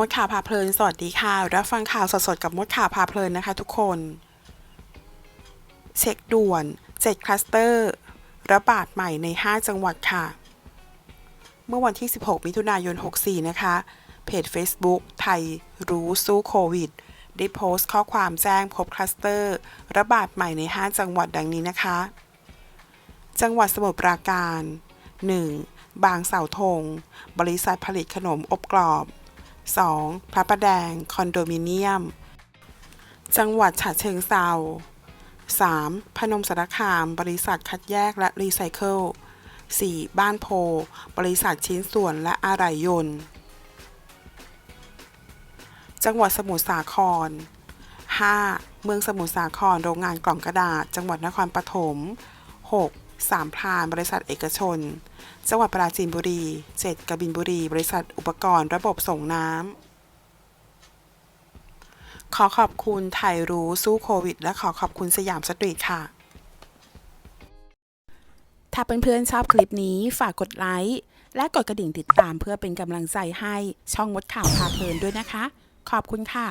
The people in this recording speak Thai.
มดข่าวพาเพลิน สวัสดีค่ะ รับฟังข่าวสดๆกับมดข่าวพาเพลินนะคะทุกคน เช็คด่วน7คลัสเตอร์ ระบาดใหม่ใน 5 จังหวัดค่ะ เมื่อวันที่ 16 มิถุนายน 64 นะคะ เพจ Facebook ไทยรู้สู้โควิด ได้โพสต์ข้อความแจ้งพบคลัสเตอร์ ระบาดใหม่ใน 5 จังหวัดดังนี้นะคะ จังหวัดสมุทรปราการ 1. บางเสาธง บริษัทผลิตขนมอบกรอบ 2. พระประแดง คอนโดมิเนียม จังหวัดฉะเชิงเซา 3. พนมสารคาม บริษัทคัดแยกและรีไซเคิล 4. บ้านโพ บริษัทชิ้นส่วนและอะไหล่ยนต์ จังหวัดสมุทรสาคร 5. เมืองสมุทรสาคร โรงงานกล่องกระดาษ จังหวัดนครปฐม 6. สามพรานบริษัทเอกชน จังหวัดปราจีนบุรี 7. กบินบุรี บริษัทอุปกรณ์ระบบส่งน้ำ ขอขอบคุณไทยรู้สู้โควิด และขอขอบคุณสยามสตรีทค่ะ ถ้าเพื่อนๆชอบคลิปนี้ฝากกดไลค์ และกดกระดิ่งติดตามเพื่อเป็นกำลังใจให้ช่องมดข่าวพาเพลินด้วยนะคะ ขอบคุณค่ะ